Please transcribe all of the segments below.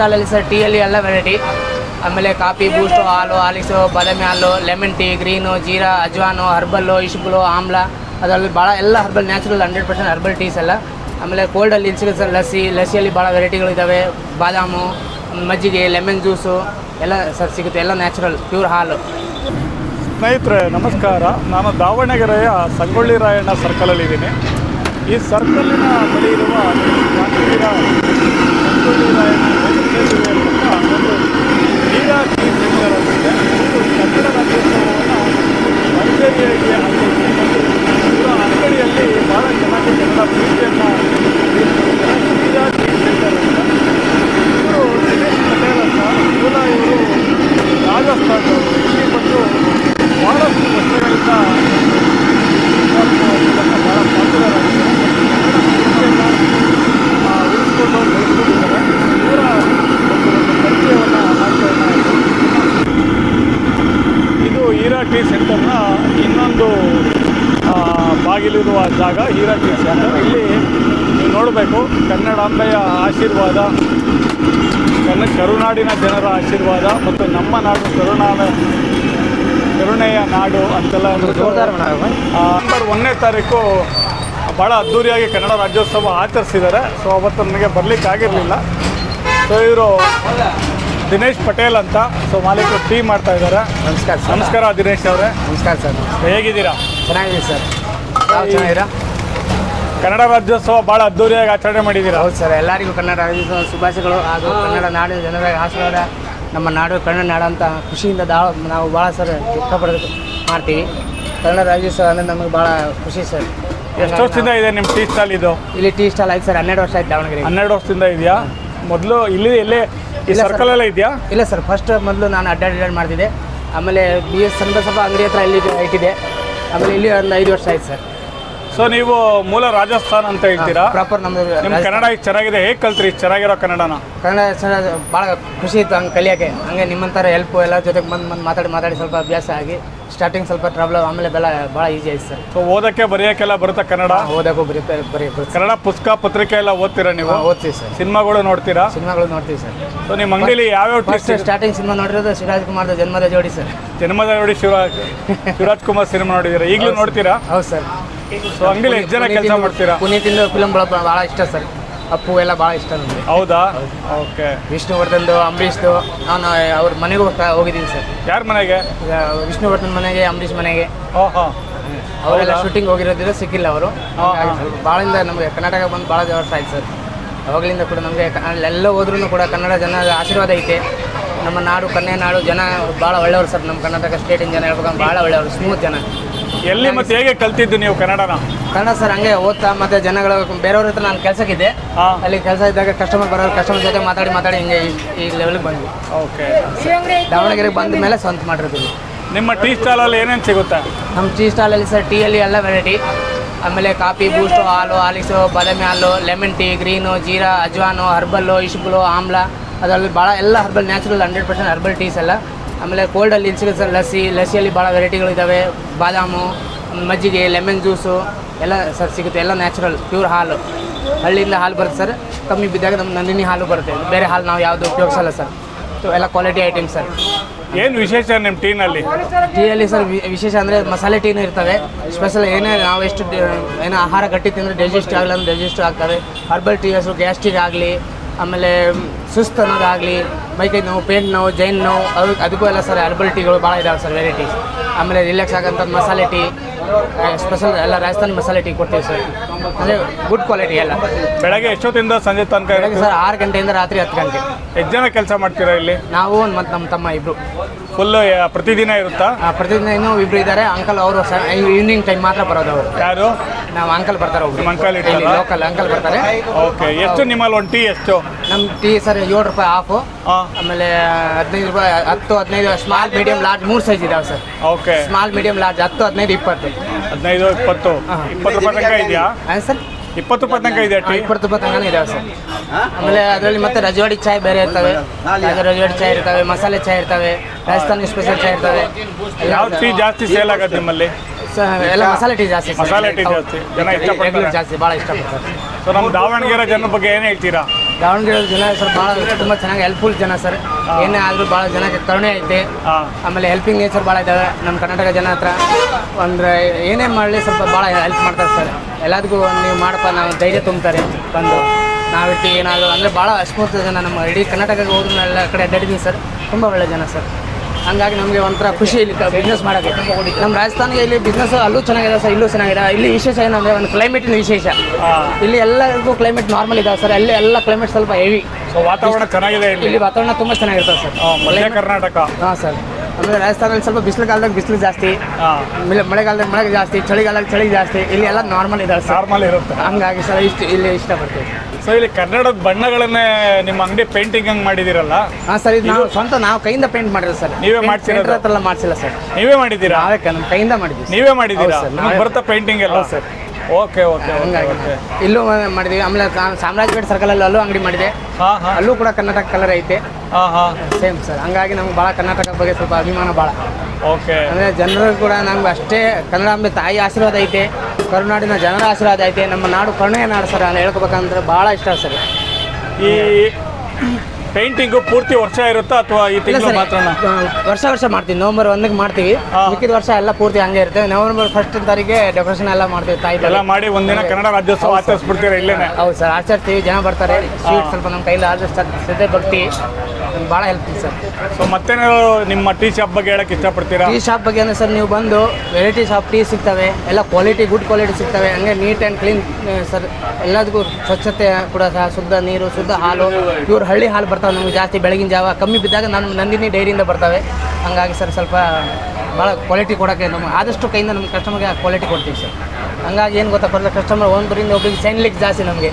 ಹಾಲಲ್ಲಿ ಸರ್ ಟೀಯಲ್ಲಿ ಎಲ್ಲ ವೆರೈಟಿ ಆಮೇಲೆ ಕಾಫಿ, ಬೂಸ್ಟು, ಹಾಲು ಹಾಲಿಸು ಬಾದಾಮಿ ಹಾಲು lemon tea green jeera, ajwain herbal ಇಶ್ಬುಲು ಆಮ್ಲ, ಅದರಲ್ಲಿ ಭಾಳ ಎಲ್ಲ herbal natural hundred percent herbal teas ಎಲ್ಲ. ಆಮೇಲೆ ಕೋಲ್ಡಲ್ಲಿ ಇಲ್ಲಿ ಸಿಗುತ್ತೆ ಸರ್, ಲಸ್ಸಿ. ಲಸ್ಸಿಯಲ್ಲಿ ಭಾಳ ವೆರೈಟಿಗಳು ಇದ್ದಾವೆ ಬಾದಾಮು, ಮಜ್ಜಿಗೆ ಲೆಮನ್ ಜ್ಯೂಸು ಎಲ್ಲ ಸರ್ ಸಿಗುತ್ತೆ, ಎಲ್ಲ ನ್ಯಾಚುರಲ್ ಪ್ಯೂರ್ ಹಾಲು. ಸ್ನೇಹಿತರೆ, ನಮಸ್ಕಾರ. ನಾನು ದಾವಣಗೆರೆಯ ಸಂಗೊಳ್ಳಿ ರಾಯಣ್ಣ ಸರ್ಕಲಲ್ಲಿದ್ದೀನಿ ಈ ಸರ್ಕಲ್ಲಿನ ಬಳಿ ಇರುವ ಸಂಗೊಳ್ಳಿ ರಾಯಣ್ಣ 谢谢谢 ಬಾಗಿಲಿರುವ ಜಾಗ ಹೀರಾಕಿ ಟೀ ಇಲ್ಲಿ ನೀವು ನೋಡಬೇಕು ಕನ್ನಡಾಂಬೆಯ ಆಶೀರ್ವಾದ ಕನ್ನ ಕರುನಾಡಿನ ಜನರ ಆಶೀರ್ವಾದ ಮತ್ತು ನಮ್ಮ ನಾಡು ಕರುನಾಡ ಕರುಣೆಯ ನಾಡು ಅಂತೆಲ್ಲ ನವೆಂಬರ್ ಒಂದನೇ ತಾರೀಕು ಭಾಳ ಅದ್ಧೂರಿಯಾಗಿ ಕನ್ನಡ ರಾಜ್ಯೋತ್ಸವ ಆಚರಿಸಿದ್ದಾರೆ. ಸೊ ಅವತ್ತು ನನಗೆ ಬರಲಿಕ್ಕೆ ಆಗಿರಲಿಲ್ಲ. ಸೊ ಇವರು ದಿನೇಶ್ ಪಟೇಲ್ ಅಂತ. ಸೊ ಮಾಲೀಕರು ಟೀ ಮಾಡ್ತಾ ಇದ್ದಾರೆ. ನಮಸ್ಕಾರ ನಮಸ್ಕಾರ ದಿನೇಶ್ ಅವರೇ. ನಮಸ್ಕಾರ ಸರ್. ಹೇಗಿದ್ದೀರಾ? ಚೆನ್ನಾಗಿದೆ ಸರ್. ಚೆನ್ನಾಗಿರಾ ಕನ್ನಡ ರಾಜ್ಯೋತ್ಸವ ಭಾಳ ಅದ್ದೂರಿಯಾಗಿ ಆಚರಣೆ ಮಾಡಿದ್ದೀರಾ? ಹೌದು ಸರ್ ಎಲ್ಲರಿಗೂ ಕನ್ನಡ ರಾಜ್ಯೋತ್ಸವ ಶುಭಾಶಯಗಳು ಹಾಗೂ ಕನ್ನಡ ನಾಡಿನ ಜನರ ಆಶೀರ್ವಾದ ನಮ್ಮ ನಾಡು ಕನ್ನಡ ನಾಡು ಅಂತ ಖುಷಿಯಿಂದ ದಾಳ ನಾವು ಭಾಳ ಸರ್ ಇಷ್ಟಪಡೋದು ಮಾಡ್ತೀವಿ. ಕನ್ನಡ ರಾಜ್ಯೋತ್ಸವ ಅಂದರೆ ನಮಗೆ ಭಾಳ ಖುಷಿ ಸರ್. ಎಷ್ಟು ವರ್ಷದಿಂದ ಇದೆ ನಿಮ್ಮ ಟೀ ಸ್ಟಾಲ್ ಇದು? ಇಲ್ಲಿ ಟೀ ಸ್ಟಾಲ್ ಆಯ್ತು ಸರ್ ಹನ್ನೆರಡು ವರ್ಷ ಆಯ್ತು ದಾವಣಗೆರೆ ಹನ್ನೆರಡು ವರ್ಷದಿಂದ ಇದೆಯಾ? ಮೊದಲು ಇಲ್ಲಿ ಇಲ್ಲೇ ಈ ಇಲ್ಲ ಸರ್ಕಲ್ ಎಲ್ಲ ಇದೆಯಾ? ಇಲ್ಲ ಸರ್ ಫಸ್ಟ್ ಮೊದಲು ನಾನು ಅಡ್ಡಾಡ್ ಅಡ್ಡಾಡ್ ಮಾಡ್ತಿದ್ದೆ. ಆಮೇಲೆ ಬಿ ಎಸ್ ಸಣ್ಣ ಅಂಗಡಿ ಹತ್ರ ಇಲ್ಲಿ ಇಟ್ಟಿದೆ ಆಮೇಲೆ ಇಲ್ಲಿ ಒಂದು ಐದು ವರ್ಷ ಆಯ್ತು ಸರ್. ಸೊ ನೀವು ಮೂಲ ರಾಜಸ್ಥಾನ್ ಅಂತ ಹೇಳ್ತೀರಾ? ಪ್ರಾಪರ್ ನಮ್ಮದು ನಿಮ್ಮ ಕನ್ನಡ ಈಗ ಚೆನ್ನಾಗಿದೆ ಹೇಗೆ ಕಲ್ತ್ರಿ? ಚೆನ್ನಾಗಿರೋ ಕನ್ನಡನ? ಕನ್ನಡ ಚೆನ್ನಾಗಿ ಭಾಳ ಖುಷಿ ಇತ್ತು ಹಂಗೆ ಕಲಿಯೋಕ್ಕೆ. ಹಂಗೆ ನಿಮ್ಮಂಥರ ಹೆಲ್ಪು ಎಲ್ಲ ಜೊತೆಗೆ ಬಂದು ಬಂದು ಮಾತಾಡಿ ಮಾತಾಡಿ ಸ್ವಲ್ಪ ಅಭ್ಯಾಸ ಆಗಿ ಸ್ಟಾರ್ಟಿಂಗ್ ಸ್ವಲ್ಪ ಟ್ರಾಬ್ಲಮ್ ಆಮೇಲೆ ಬೆಲ್ಲ ಭಾಳ ಈಸಿ ಆಯ್ತು ಸರ್. ಸೊ ಓದಕ್ಕೆ ಬರೆಯೋಕ್ಕೆಲ್ಲ ಬರುತ್ತೆ ಕನ್ನಡ? ಓದಕ್ಕೆ ಬರೀ ಬರೀ ಬರೀ. ಕನ್ನಡ ಪುಸ್ತಕ ಪತ್ರಿಕೆ ಎಲ್ಲ ಓದ್ತೀರಾ ನೀವು? ಓದ್ತೀವಿ ಸರ್. ಸಿನಿಮಾಗಳು ನೋಡ್ತೀರಾ? ಸಿನಿಮಾಗಳು ನೋಡ್ತೀವಿ ಸರ್. ಸೊ ನಿಮ್ಮ ಅಂಗಡಿಲಿ ಯಾವ್ಯಾವ ಫಸ್ಟ್ ಸ್ಟಾರ್ಟಿಂಗ್ ಸಿನಿಮಾ ನೋಡಿರೋದು ಶಿವರಾಜ್ ಕುಮಾರ್ದ ಜನ್ಮದ ಜೋಡಿ ಸರ್. ಜನ್ಮದ ನೋಡಿ ಶಿವರಾಜ್ ಶಿವರಾಜ್ ಕುಮಾರ್ ಸಿನಿಮಾ ನೋಡಿದ್ದೀರಾ ಈಗಲೂ ನೋಡ್ತೀರಾ? ಹೌದು ಸರ್. ಸೊ ಅಂಗಡಿಲಿ ಎಷ್ಟು ಜನ ಕೆಲಸ ಮಾಡ್ತೀರಾ? ಪುನೀತಿಂದು ಫಿಲಮ್ ಭಾಳ ಇಷ್ಟ ಸರ್. ಅಪ್ಪು ಎಲ್ಲ ಭಾಳ ಇಷ್ಟ ನಮಗೆ ಹೌದಾ? ಓಕೆ. ವಿಷ್ಣುವರ್ಧನ್ದು ಅಂಬರೀಷ್ದು ನಾನು ಅವ್ರ ಮನೆಗೂ ಹೋಗ್ತಾ ಹೋಗಿದ್ದೀನಿ ಸರ್. ಯಾರ ಮನೆಗೆ? ಈಗ ವಿಷ್ಣುವರ್ಧನ್ ಮನೆಗೆ ಅಂಬರೀಷ್ ಮನೆಗೆ. ಓಹೋ. ಅವರೆಲ್ಲ? ಶೂಟಿಂಗ್ ಹೋಗಿರೋದಿಲ್ಲ ಸಿಕ್ಕಿಲ್ಲ ಅವರು. ಭಾಳಿಂದ ನಮಗೆ ಕರ್ನಾಟಕ ಬಂದು ಭಾಳ ವರ್ಷ ಆಯ್ತು ಸರ್. ಅವಾಗಲಿಂದ ಕೂಡ ನಮಗೆ ಅಲ್ಲೆಲ್ಲ ಹೋದ್ರೂ ಕೂಡ ಕನ್ನಡ ಜನ ಆಶೀರ್ವಾದ ಐತೆ. ನಮ್ಮ ನಾಡು ಕನ್ಯಾ ನಾಡು ಜನ ಭಾಳ ಒಳ್ಳೆಯವರು ಸರ್. ನಮ್ಮ ಕರ್ನಾಟಕ ಸ್ಟೇಟಿನ ಜನ ಹೇಳ್ಬೇಕಂದ್ರೆ ಭಾಳ ಒಳ್ಳೆಯವರು ಸ್ಮೂತ್ ಜನ. ಎಲ್ಲಿ ಮತ್ತೆ ಹೇಗೆ ಕಲ್ತಿದ್ದು ನೀವು ಕನ್ನಡನ? ಕನ್ನಡ ಸರ್ ಹಂಗೆ ಓದ್ತಾ ಮತ್ತೆ ಜನಗಳು ಬೇರೆಯವ್ರ ಹತ್ರ ನಾನು ಕೆಲಸಕ್ಕಿದ್ದೆ. ಹಾ. ಅಲ್ಲಿ ಕೆಲಸ ಇದ್ದಾಗ ಕಸ್ಟಮರ್ ಬರೋರು ಕಸ್ಟಮರ್ ಜೊತೆ ಮಾತಾಡಿ ಮಾತಾಡಿ ಹಿಂಗೆ ಈ- ಈ ಲೆವೆಲ್ಗೆ ಬಂದ್ವಿ. ಓಕೆ. ದಾವಣಗೆರೆಗೆ ಬಂದ ಮೇಲೆ ಸ್ವಂತ ಮಾಡಿರ್ತೀವಿ. ನಿಮ್ಮ ಟೀ ಸ್ಟಾಲಲ್ಲಿ ಏನೇನು ಸಿಗುತ್ತೆ? ನಮ್ಮ ಟೀ ಸ್ಟಾಲ್ ಅಲ್ಲಿ ಸರ್ ಟೀಯಲ್ಲಿ ಎಲ್ಲ ವೆರೈಟಿ ಆಮೇಲೆ ಕಾಫಿ ಬೂಸ್ಟು ಹಾಲು ಹಾಲಿಸು ಬಾದಾಮಿ ಹಾಲು lemon tea green jeera ಅಜ್ವಾನು herbal ಇಶ್ಬುಲು ಆಮ್ಲ ಅದರಲ್ಲಿ ಭಾಳ ಎಲ್ಲ herbal natural hundred percent herbal teas ಎಲ್ಲ ಆಮೇಲೆ ಕೋಲ್ಡಲ್ಲಿ ಸರ್ ಲಸ್ಸಿ ಲಸ್ಸಿಯಲ್ಲಿ ಭಾಳ ವೆರೈಟಿಗಳು ಇದ್ದಾವೆ ಬಾದಾಮು ಮಜ್ಜಿಗೆ ಲೆಮನ್ ಜ್ಯೂಸು ಎಲ್ಲ ಸರ್ ಸಿಗುತ್ತೆ. ಎಲ್ಲ ನ್ಯಾಚುರಲ್ ಪ್ಯೂರ್ ಹಾಲು. ಹಳ್ಳಿಯಿಂದ ಹಾಲು ಬರುತ್ತೆ ಸರ್. ಕಮ್ಮಿ ಬಿದ್ದಾಗ ನಮ್ಮ ನಂದಿನಿ ಹಾಲು ಬರುತ್ತೆ. ಬೇರೆ ಹಾಲು ನಾವು ಯಾವುದು ಉಪಯೋಗಿಸಲ್ಲ ಸರ್. ಸೊ ಎಲ್ಲ ಕ್ವಾಲಿಟಿ ಐಟಮ್ ಸರ್. ಏನು ವಿಶೇಷ ನಿಮ್ಮ ಟೀನಲ್ಲಿ? ಟೀಯಲ್ಲಿ ಸರ್ ವಿಶೇಷ ಅಂದರೆ ಮಸಾಲೆ ಟೀನು ಇರ್ತವೆ. ಸ್ಪೆಷಲ್ ಏನೇ ನಾವು ಎಷ್ಟು ಏನೋ ಆಹಾರ ಗಟ್ಟಿ ತಿಂದರೆ ಡೈಜೆಸ್ಟ್ ಆಗಲ್ಲ ಅಂದರೆ ಡೈಜೆಸ್ಟ್ ಆಗ್ತವೆ. ಹರ್ಬಲ್ ಟೀ ಹೆಸರು ಗ್ಯಾಸ್ಟ್ರಿಕ್ ಆಗಲಿ ಆಮೇಲೆ ಸುಸ್ತು ಅನ್ನೋದಾಗಲಿ ಮೈಕೈ ನೋವು ಪೇಂಟ್ ನೋವು ಜೈನ್ ನೋವು ಅದು ಅದಕ್ಕೂ ಎಲ್ಲ ಸರ್ ಹರ್ಬಲ್ ಟೀಗಳು ಭಾಳ ಇದಾವೆ ಸರ್ ವೆರೈಟೀಸ್ ಆಮೇಲೆ ರಿಲ್ಯಾಕ್ಸ್ ಆಗೋಂಥ ಮಸಾಲೆ ಟೀ ಸ್ಪೆಷಲ್ ಎಲ್ಲ ರಾಜಸ್ಥಾನ್ ಮಸಾಲೆ ಟೀ ಕೊಡ್ತೀವಿ ಸರ್. ಅಂದರೆ ಗುಡ್ ಕ್ವಾಲಿಟಿ ಎಲ್ಲ. ಬೆಳಗ್ಗೆ ಎಷ್ಟೊತ್ತಿಂದ ಸಂಜೆ ತನಕ ಬೆಳಗ್ಗೆ ಸರ್ ಆರು ಗಂಟೆಯಿಂದ ರಾತ್ರಿ ಹತ್ತು ಗಂಟೆ. ಎಷ್ಟು ಜನ ಕೆಲಸ ಮಾಡ್ತೀರಾ ಇಲ್ಲಿ? ನಾವು ಮತ್ತು ನಮ್ಮ ತಮ್ಮ ಇಬ್ಬರು ಫುಲ್ಲು ಪ್ರತಿದಿನ ಇರುತ್ತಾ? ಪ್ರತಿದಿನ ಇನ್ನೂ ಇಬ್ಬರು ಇದ್ದಾರೆ ಅಂಕಲ್ ಅವರು ಈವ್ನಿಂಗ್ ಟೈಮ್ ಮಾತ್ರ ಬರೋದು ಅವರು. ಯಾರು? ನಾವು ಅಂಕಲ್ ಬರ್ತಾರೆ ಒಬ್ರು. ಇದ್ದಾರಾ? ಲೋಕಲ್ ಅಂಕಲ್ ಬರ್ತಾರೆ. ಓಕೆ ಎಷ್ಟು ನಿಮ್ಮಲ್ಲಿ ಒಂದು ಟೀ ಎಷ್ಟು? ನಮ್ಮ ಟೀ ಸರ್ ಏಳು ರೂಪಾಯಿ ಹಾಫು ಆಮೇಲೆ ಹದಿನೈದು ರೂಪಾಯಿ ಹತ್ತು ಹದಿನೈದು ಸ್ಮಾಲ್ ಮೀಡಿಯಂ ಲಾರ್ಜ್ ಮೂರು ಸೈಜ್ ಇದಾವೆ sir. Okay. Small medium large ಹತ್ತು ಹದಿನೈದು ಇಪ್ಪತ್ತು. ಹದಿನೈದು ಇಪ್ಪತ್ತು. ಇಪ್ಪತ್ತು ರೂಪಾಯಿ ತನಕ ಇದೆಯಾ? ಸರ್. ಇಪ್ಪತ್ತು ರೂಪಾಯಿ ತನಕ ಇದೆ ಟೀ? ಇಪ್ಪತ್ತು ರೂಪಾಯಿ ತನಕ ಇದಾವೆ ಸರ್. ಆಮೇಲೆ ಅದರಲ್ಲಿ ಮತ್ತೆ ರಜವಾಡಿ ಚಾಯ್ ಬೇರೆ ಇರ್ತವೆ. ರಜವಾಡಿ ಚಾಯ್ ಇರ್ತವೆ ಮಸಾಲೆ ಚಾಯ್ ಇರ್ತವೆ ರಾಜಸ್ಥಾನಿ ಸ್ಪೆಷಲ್ ಚಾಯ್ ಇರ್ತವೆ. ಯಾವ ಟೀ ಜಾಸ್ತಿ ಸೇಲ್ ಆಗುತ್ತೆ ನಿಮ್ಮಲ್ಲಿ? ಎಲ್ಲ ಮಸಾಲೆ ಟೀ ಜಾಸ್ತಿ. ಮಸಾಲೆ ಟೀ ಜಾಸ್ತಿ. ಜನ ಇಷ್ಟಪಡ್ತಾರೆ. ಜಾಸ್ತಿ ಭಾಳ ಇಷ್ಟಪಡ್ತಾರೆ. ಸೊ ನಮ್ಮ ದಾವಣಗೆರೆ ಜನರ ಬಗ್ಗೆ ಏನು ಹೇಳ್ತೀರಾ? ದಾವಣಗೆರೆ ಜನ ಸರ್ ಭಾಳ ತುಂಬ ಚೆನ್ನಾಗಿ ಹೆಲ್ಪ್ಫುಲ್ ಜನ ಸರ್. ಏನೇ ಆದರೂ ಭಾಳ ಜನಕ್ಕೆ ಕರುಣೆ ಐತೆ. ಆಮೇಲೆ ಹೆಲ್ಪಿಂಗ್ ನೇಚರ್ ಭಾಳ ಇದ್ದಾವೆ ನಮ್ಮ ಕರ್ನಾಟಕ ಜನ ಹತ್ರ ಅಂದರೆ ಏನೇ ಮಾಡಲಿ ಸ್ವಲ್ಪ ಭಾಳ ಹೆಲ್ಪ್ ಮಾಡ್ತಾರೆ ಸರ್. ಎಲ್ಲದಕ್ಕೂ ನೀವು ಮಾಡಪ್ಪ ನಾವು ಧೈರ್ಯ ತುಂಬ್ತಾರೆ. ಬಂದು ನಾವಿಟ್ಟು ಏನಾದರೂ ಅಂದರೆ ಭಾಳ ಅಸ್ಮೂರ್ತ ಜನ ನಮ್ಮ ಇಡೀ ಕರ್ನಾಟಕಕ್ಕೆ ಹೋದ್ರೆ ಎಲ್ಲ ಕಡೆ ಅಡ್ಡಾಡಿದ್ದೀನಿ ಸರ್. ತುಂಬ ಒಳ್ಳೆ ಜನ ಸರ್. ಹಂಗಾಗಿ ನಮಗೆ ಒಂಥರ ಖುಷಿ ಇಲ್ಲಿ ಬಿಸ್ನೆಸ್ ಮಾಡೋಕ್ಕೆ. ನಮ್ಮ ರಾಜಸ್ಥಾನಿಗೆ ಇಲ್ಲಿ ಬಿಸ್ನೆಸ್ ಅಲ್ಲೂ ಚೆನ್ನಾಗಿದೆ ಸರ್ ಇಲ್ಲೂ ಚೆನ್ನಾಗಿದೆ. ಇಲ್ಲಿ ವಿಶೇಷ ಏನಂದರೆ ಒಂದು ಕ್ಲೈಮೇಟಿನ ವಿಶೇಷ. ಇಲ್ಲಿ ಎಲ್ಲರಿಗೂ ಕ್ಲೈಮೇಟ್ ನಾರ್ಮಲ್ ಇದಾವೆ ಸರ್. ಅಲ್ಲಿ ಎಲ್ಲ ಕ್ಲೈಮೇಟ್ ಸ್ವಲ್ಪ ಹೆವಿ ಸೊ ವಾತಾವರಣ ಚೆನ್ನಾಗಿದೆ ಇಲ್ಲಿ? ವಾತಾವರಣ ತುಂಬ ಚೆನ್ನಾಗಿರ್ತದೆ ಸರ್. ಮಧ್ಯ ಕರ್ನಾಟಕ. ಹಾಂ ಸರ್. ಆಮೇಲೆ ರಾಜಸ್ಥಾನದಲ್ಲಿ ಸ್ವಲ್ಪ ಬಿಸಿಲು ಕಾಲದಾಗ ಬಿಸಿಲು ಜಾಸ್ತಿ ಆಮೇಲೆ ಮಳೆ- ಮಳೆಗಾಲದಾಗ ಮಳೆ ಜಾಸ್ತಿ ಚಳಿಗಾಲದಾಗ ಚಳಿ ಜಾಸ್ತಿ ಇಲ್ಲಿ ಎಲ್ಲ ನಾರ್ಮಲ್ ಇದೆ ನಾರ್ಮಲ್ ಇರುತ್ತೆ. ಹಂಗಾಗಿ ಸರ್ ಇಷ್ಟು ಇಲ್ಲಿ ಇಷ್ಟಪಡ್ತೀವಿ ಸೊ ಇಲ್ಲಿ ಕನ್ನಡದ ಬಣ್ಣಗಳನ್ನೇ ನಿಮ್ಮ ಅಂಗಡಿ ಪೇಂಟಿಂಗ್ ಹಂಗೆ ಮಾಡಿದಿರಲ್ಲ ಹಾಂ ಸರ್ ಇದು ನಾವು ಸ್ವಂತ ನಾವು ಕೈಯಿಂದ ಪೇಂಟ್ ಮಾಡಿರೋದು ಸರ್. ನೀವೇ ಮಾಡ್ಸಿರೋದು? ಮಾಡ್ಸಿಲ್ಲ ಹತ್ರ ಮಾಡಿಸಿಲ್ಲ ಸರ್. ನೀವೇ ಮಾಡಿದ್ದೀರಾ? ನಾವೇ ಕೈಯಿಂದ ಮಾಡಿದ್ದೀವಿ ನೀವೇ ಮಾಡಿದ್ದೀರಾ? ಸರ್, ಬರ್ತಾ ಪೇಂಟಿಂಗ್ ಎಲ್ಲ? ಸರ್. ಓಕೆ ಓಕೆ ಹಂಗಾಗಿ ಇಲ್ಲೂ ಮಾಡಿದ್ವಿ. ಆಮೇಲೆ ಸಾ- ಸರ್ಕಲ್ ಸರ್ಕಲಲ್ಲಿ ಅಲ್ಲೂ ಅಂಗಡಿ ಮಾಡಿದೆ. ಹಾಂ ಹಾಂ. ಅಲ್ಲೂ ಕೂಡ ಕರ್ನಾಟಕ ಕಲರ್ ಐತೆ. ಹಾಂ ಹಾಂ. ಸೇಮ್ ಸರ್ ಹಂಗಾಗಿ ನಮ್ಗೆ ಭಾಳ ಕರ್ನಾಟಕ ಬಗ್ಗೆ ಸ್ವಲ್ಪ ಅಭಿಮಾನ ಭಾಳ ಓಕೆ ಅಂದರೆ ಜನರು ಕೂಡ ನಮ್ಗೆ ಅಷ್ಟೇ ಕನ್ನಡಾಂಬೆ ತಾಯಿ ಆಶೀರ್ವಾದ ಐತೆ ಕರುನಾಡಿನ ಜನರ ಆಶೀರ್ವಾದ ಐತೆ ನಮ್ಮ ನಾಡು ಕರುಣೆಯ ನಾಡು ಸರ್ ಅಂತ ಹೇಳ್ಕೊಬೇಕಂದ್ರೆ ಭಾಳ ಇಷ್ಟ ಸರ್. ಈ ಪೇಂಟಿಂಗು ಪೂರ್ತಿ ವರ್ಷ ಇರುತ್ತಾ ಅಥವಾ ಈ ಇಲ್ಲ ತಿಂಗಳು ಮಾತ್ರ ವರ್ಷ ವರ್ಷ ಮಾಡ್ತೀವಿ. ನವಂಬರ್ ಒಂದಕ್ಕೆ ಮಾಡ್ತೀವಿ. ಮಿಕ್ಕಿದ ವರ್ಷ ಎಲ್ಲ ಪೂರ್ತಿ ಹಂಗೆ ಇರುತ್ತೆ. ನವಂಬರ್ ಫಸ್ಟ್ ತಾರೀಕಿಗೆ ಡೆಕೋರೇಷನ್ ಎಲ್ಲ ಮಾಡ್ತೀವಿ ತಾಯಿ ಎಲ್ಲ ಮಾಡಿ ಒಂದಿನ ಕನ್ನಡ ರಾಜ್ಯೋತ್ಸವ ಆಚರಿಸ್ಬಿಡ್ತೀರಾ ಇಲ್ಲೇನೆ? ಹೌದು ಸರ್. ಆಚರಿಸ್ತೀವಿ. ಜನ ಬರ್ತಾರೆ. ಸ್ವೀಟ್ ಸ್ವಲ್ಪ ನಮ್ಮ ಕೈಲಿ ಆದಷ್ಟು ಸಿದ್ಧ ಭಕ್ತಿ. ನಮ್ಗೆ ಭಾಳ ಹೆಲ್ಪ್ ಸರ್. ಸೊ ಮತ್ತೇನಾದ್ರು ನಿಮ್ಮ ಟೀ ಶಾಪ್ ಬಗ್ಗೆ ಹೇಳಕ್ ಇಷ್ಟಪಡ್ತೀರಾ? ಟೀ ಶಾಪ್ ಬಗ್ಗೆ ಅಂದರೆ ಸರ್ ನೀವು ಬಂದು ವೆರೈಟಿ ಶಾಪ್ ಟೀ ಸಿಗ್ತವೆ ಎಲ್ಲ ಕ್ವಾಲಿಟಿ ಗುಡ್ ಕ್ವಾಲಿಟಿ ಸಿಗ್ತವೆ ಹಂಗೆ ನೀಟ್ ಆ್ಯಂಡ್ ಕ್ಲೀನ್ ಸರ್ ಎಲ್ಲದಕ್ಕೂ ಸ್ವಚ್ಛತೆ ಕೂಡ ಸಹ ಶುದ್ಧ ನೀರು ಶುದ್ಧ ಹಾಲು ಇವ್ರು ಹಳ್ಳಿ ಹಾಲು ಬರ್ತಾವೆ ನಮ್ಗೆ ಜಾಸ್ತಿ ಬೆಳಗಿನ ಜಾವ ಕಮ್ಮಿ ಬಿದ್ದಾಗ ನಮ್ಮ ನಂದಿನಿ ಡೈರಿಯಿಂದ ಬರ್ತವೆ. ಹಂಗಾಗಿ ಸರ್ ಸ್ವಲ್ಪ ಭಾಳ ಕ್ವಾಲಿಟಿ ಕೊಡೋಕ್ಕೆ ನಮ್ಮ ಆದಷ್ಟು ಕೈಯಿಂದ ನಮ್ಮ ಕಸ್ಟಮರ್ಗೆ ಕ್ವಾಲಿಟಿ ಕೊಡ್ತೀವಿ ಸರ್. ಹಂಗಾಗಿ ಏನು ಗೊತ್ತಾ ಬರಲ್ಲ ಕಸ್ಟಮರ್ ಒಂದರಿಂದ ಒಬ್ಬರಿಗೆ ಸೈನ್ಲಿಕ್ಕೆ ಜಾಸ್ತಿ ನಮಗೆ.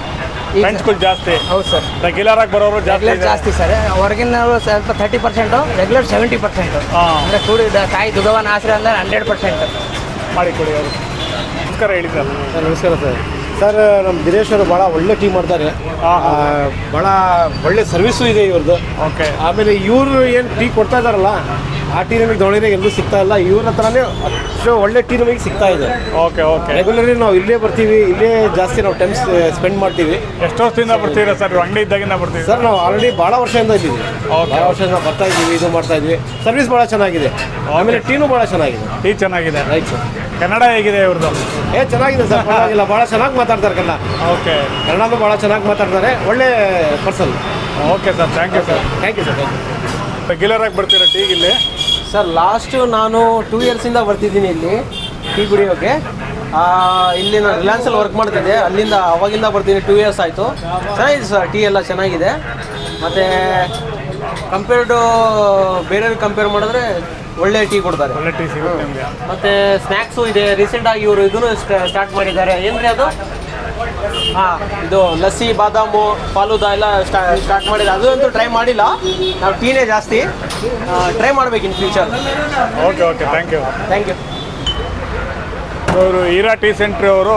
ಫ್ರೆಂಡ್ಸ್ಗಳು ಜಾಸ್ತಿ. ಹೌದು ಸರ್. ರೆಗ್ಯುಲರ್ ಆಗಿ ಬರೋರು ಜಾಸ್ತಿ ರೆಗ್ಯುಲರ್ ಜಾಸ್ತಿ ಸರ್. ಹೊರಗಿನವರು ಸ್ವಲ್ಪ thirty percent regular seventy percent. ಅಂದರೆ ಕೂಡಿ ದ- ತಾಯಿ ದುಗವನ ಆಸರೆ ಅಂದರೆ ಹಂಡ್ರೆಡ್ ಪರ್ಸೆಂಟ್ ಮಾಡಿ ಕೊಡಿ ಅವರು. ನಮಸ್ಕಾರ ಹೇಳಿ ಸರ್. ನಮಸ್ಕಾರ ಸರ್. ಸರ್ ನಮ್ಮ ದಿನೇಶ್ ಅವರು ಭಾಳ ಒಳ್ಳೆ ಟೀ ಮಾಡ್ತಾರೆ. ಭಾಳ ಒಳ್ಳೆ ಸರ್ವಿಸು ಇದೆ ಇವ್ರದ್ದು ಓಕೆ ಆಮೇಲೆ ಇವರು ಏನು ಟೀ ಕೊಡ್ತಾ ಇದಾರಲ್ಲ ಆ ಟೀ ನಮಗೆ ದಾವಣಗೆರೆ ಎಲ್ಲೂ ಸಿಗ್ತಾ ಇಲ್ಲ. ಇವ್ರ ಹತ್ರನೇ ಅಷ್ಟು ಒಳ್ಳೆ ಟೀ ನಮಗೆ ಸಿಗ್ತಾ ಇದೆ. ಓಕೆ ಓಕೆ ರೆಗ್ಯುಲರ್ಲಿ ನಾವು ಇಲ್ಲೇ ಬರ್ತೀವಿ ಇಲ್ಲೇ ಜಾಸ್ತಿ ನಾವು ಟೈಮ್ ಸ್ಪೆಂಡ್ ಮಾಡ್ತೀವಿ. ಎಷ್ಟು ವರ್ಷದಿಂದ ಬರ್ತೀರಾ ಸರ್? ಅಂಗಡಿ ಇದ್ದಾಗಿಂದ ಬರ್ತೀವಿ ಸರ್ ನಾವು ಆಲ್ರೆಡಿ ಭಾಳ ವರ್ಷದಿಂದ ಇದ್ದೀವಿ. ಭಾಳ ವರ್ಷದಿಂದ ಬರ್ತಾ ಇದ್ದೀವಿ ಇದು ಮಾಡ್ತಾ ಇದ್ವಿ ಸರ್ವಿಸ್ ಭಾಳ ಚೆನ್ನಾಗಿದೆ. ಆಮೇಲೆ ಟೀನು ಭಾಳ ಚೆನ್ನಾಗಿದೆ. ಟೀ ಚೆನ್ನಾಗಿದೆ. ರೈಟ್ ಸರ್ ಕನ್ನಡ ಹೇಗಿದೆ ಇವ್ರದ್ದು ಏ ಚೆನ್ನಾಗಿದೆ ಸರ್ ಪರವಾಗಿಲ್ಲ. ಭಾಳ ಚೆನ್ನಾಗಿ ಮಾತಾಡ್ತಾರೆ ಕನ್ನಡ. ಓಕೆ ಕನ್ನಡನೂ ಭಾಳ ಚೆನ್ನಾಗಿ ಮಾತಾಡ್ತಾರೆ. ಒಳ್ಳೆ person okay sir thank you sir thank you sir thank you regular ಆಗಿ ಬರ್ತೀರಾ ಟೀಗಿಲ್ಲಿ ಇಲ್ಲಿ? ಸರ್ ಲಾಸ್ಟು ನಾನು ಟೂ ಇಯರ್ಸಿಂದ ಬರ್ತಿದ್ದೀನಿ ಇಲ್ಲಿ ಟೀ ಕುಡಿಯೋಕ್ಕೆ ಇಲ್ಲಿ ನಾನು ರಿಲಯನ್ಸಲ್ಲಿ ವರ್ಕ್ ಮಾಡ್ತಿದ್ದೆ. ಅಲ್ಲಿಂದ ಅವಾಗಿಂದ ಬರ್ತೀನಿ ಟೂ ಇಯರ್ಸ್ ಆಯಿತು. ಚೆನ್ನಾಗಿದೆ ಸರ್ ಟೀ ಎಲ್ಲ ಚೆನ್ನಾಗಿದೆ. ಮತ್ತು ಕಂಪೇರ್ ಟು ಬೇರೆಯವ್ರಿಗೆ ಕಂಪೇರ್ ಮಾಡಿದ್ರೆ ಒಳ್ಳೆ ಟೀ ಕೊಡ್ತಾರೆ. ಒಳ್ಳೆ ಟೀ ಸಿಗುತ್ತೆ ಮತ್ತು ಸ್ನ್ಯಾಕ್ಸು ಇದೆ. ರೀಸೆಂಟಾಗಿ ಇವರು ಇದನ್ನು ಸ್ಟಾರ್ಟ್ ಮಾಡಿದ್ದಾರೆ. ಏನ್ರಿ ಅದು? ಹಾಂ ಇದು ಲಸ್ಸಿ ಬಾದಾಮು ಫಾಲೂದಾ ಎಲ್ಲ ಸ್ಟಾರ್ಟ್ ಮಾಡಿದ. ಅದು ಅಂತೂ ಟ್ರೈ ಮಾಡಿಲ್ಲ. ನಾವು ಟೀನೇ ಜಾಸ್ತಿ. ಟ್ರೈ ಮಾಡ್ಬೇಕು in future okay okay thank you thank you ಇವರು ಹೀರಾ ಟೀ ಸೆಂಟ್ರಿ ಅವರು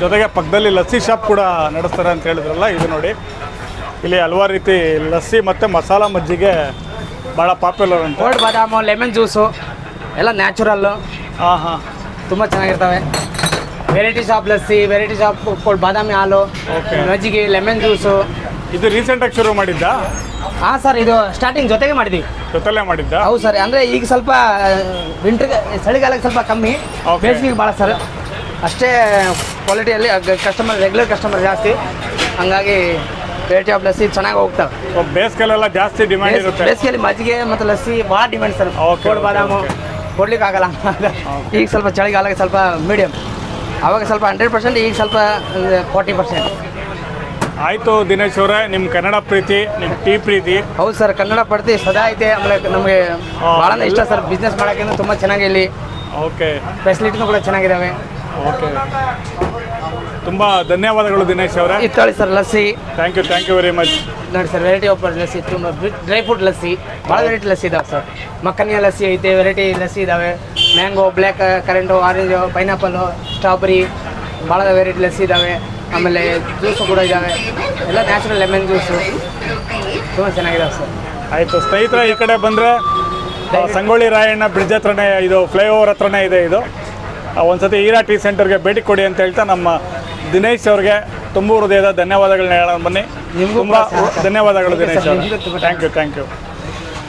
ಜೊತೆಗೆ ಪಕ್ಕದಲ್ಲಿ ಲಸ್ಸಿ ಶಾಪ್ ಕೂಡ ನಡೆಸ್ತಾರೆ ಅಂತ ಹೇಳಿದ್ರಲ್ಲ ಇದು ನೋಡಿ. ಇಲ್ಲಿ ಹಲವಾರು ರೀತಿ ಲಸ್ಸಿ ಮತ್ತು ಮಸಾಲ ಮಜ್ಜಿಗೆ ಭಾಳ ಪಾಪ್ಯುಲರ್ ಅಂತ. ಬಾದಾಮು ಲೆಮನ್ ಜ್ಯೂಸು ಎಲ್ಲ ನ್ಯಾಚುರಲ್ಲು ಹಾಂ ಹಾಂ. ತುಂಬ ಚೆನ್ನಾಗಿರ್ತವೆ. Variety of lassi variety of cold ಬಾದಾಮಿ ಹಾಲು. ಮಜ್ಜಿಗೆ ಲೆಮನ್ ಜ್ಯೂಸು ಇದು ರೀಸೆಂಟಾಗಿ ಶುರು ಮಾಡಿದ್ದ? ಹಾಂ ಸರ್ ಇದು ಸ್ಟಾರ್ಟಿಂಗ್ ಜೊತೆಗೆ ಮಾಡಿದ್ವಿ. ಜೊತೆಲೇ ಮಾಡಿದ್ದ? ಹೌದು ಸರ್ ಅಂದರೆ ಈಗ ಸ್ವಲ್ಪ ವಿಂಟ್ರಿಗೆ ಚಳಿಗಾಲಕ್ಕೆ ಸ್ವಲ್ಪ ಕಮ್ಮಿ. ಬೇಸಿಗೆಗೆ ಭಾಳ ಸರ್ ಅಷ್ಟೇ ಕ್ವಾಲಿಟಿಯಲ್ಲಿ ಕಸ್ಟಮರ್ ರೆಗ್ಯುಲರ್ ಕಸ್ಟಮರ್ ಜಾಸ್ತಿ. ಹಂಗಾಗಿ ವೆರೈಟಿ ಆಫ್ ಲಸ್ಸಿ ಚೆನ್ನಾಗಿ ಹೋಗ್ತವೆ. ಬೇಸಿಗೆಲ್ಲ ಜಾಸ್ತಿ ಡಿಮ್ಯಾಂಡ್ ಇರುತ್ತೆ. ಬೇಸಿಗೆಯಲ್ಲಿ ಮಜ್ಜಿಗೆ ಮತ್ತು ಲಸ್ಸಿ ಭಾಳ ಡಿಮ್ಯಾಂಡ್ ಸರ್ ಕೋಡ್ ಬಾದಾಮು okay. ಕೊಡ್ಲಿಕ್ಕೆ ಆಗಲ್ಲ ಈಗ ಸ್ವಲ್ಪ ಚಳಿಗಾಲಕ್ಕೆ ಸ್ವಲ್ಪ ಮೀಡಿಯಮ್ ಅವಾಗ ಸ್ವಲ್ಪ ಹಂಡ್ರೆಡ್ ಪರ್ಸೆಂಟ್ ಈಗ ಸ್ವಲ್ಪ ಫಾರ್ಟಿ ಪರ್ಸೆಂಟ್ ಆಯಿತು ದಿನೇಶ್ ಅವರೇ ನಿಮ್ಮ ಕನ್ನಡ ಪ್ರೀತಿ ನಿಮ್ಮ ಟೀ ಪ್ರೀತಿ. ಹೌದು ಸರ್ ಕನ್ನಡ ಪಡ್ತಿ ಸದಾ ಐತೆ ಆಮೇಲೆ ನಮಗೆ ಭಾಳ ಇಷ್ಟ ಸರ್ ಬಿಸ್ನೆಸ್ ಮಾಡೋಕ್ಕೇನು ತುಂಬ ಚೆನ್ನಾಗಿ ಇಲ್ಲಿ. ಓಕೆ. ಫೆಸಿಲಿಟಿನೂ ಕೂಡ ಚೆನ್ನಾಗಿದ್ದಾವೆ ಓಕೆ. ತುಂಬ ಧನ್ಯವಾದಗಳು ದಿನೇಶ್ ಅವರೇ. ಇತ್ತಾಳಿ sir lassi. Thank you thank you very much ನೋಡಿ ಸರ್ ವೆರೈಟಿ ಆಫ್ ಲಸ್ಸಿ ತುಂಬ ಡ್ರೈ ಫ್ರೂಟ್ ಲಸ್ಸಿ. ಭಾಳ ವೆರೈಟಿ ಲಸ್ಸಿ ಇದಾವೆ ಸರ್. ಮಕ್ಕನಿಯ ಲಸ್ಸಿ ಐತೆ ವೆರೈಟಿ ಲಸ್ಸಿ ಇದ್ದಾವೆ mango black currant orange pineapple strawberry ಭಾಳ ವೆರೈಟಿ ಲಸ್ಸಿ ಇದ್ದಾವೆ ಆಮೇಲೆ ಜ್ಯೂಸು ಕೂಡ ಇದ್ದಾವೆ ಎಲ್ಲ ನ್ಯಾಚುರಲ್ ಲೆಮನ್ ಜ್ಯೂಸು ತುಂಬ ಚೆನ್ನಾಗಿದೆ ಸರ್. ಆಯಿತು ಸ್ನೇಹಿತರೆ ಈ ಕಡೆ ಬಂದರೆ ಸಂಗೊಳ್ಳಿ ರಾಯಣ್ಣ ಬ್ರಿಡ್ಜ್ ಹತ್ರನೇ ಇದು ಫ್ಲೈಓವರ್ ಹತ್ರನೇ ಇದೆ ಇದು. ಆ, ಒಂದ್ಸತಿ ಈರಾ ಟೀ ಸೆಂಟರ್ಗೆ ಭೇಟಿ ಕೊಡಿ ಅಂತ ಹೇಳ್ತಾ ನಮ್ಮ ದಿನೇಶ್ ಅವ್ರಿಗೆ ತುಂಬ ಹೃದಯದ ಧನ್ಯವಾದಗಳನ್ನ ಹೇಳೋಣ ಬನ್ನಿ. ತುಂಬ ಧನ್ಯವಾದಗಳು ದಿನೇಶ್ ಅವರು. Thank you thank you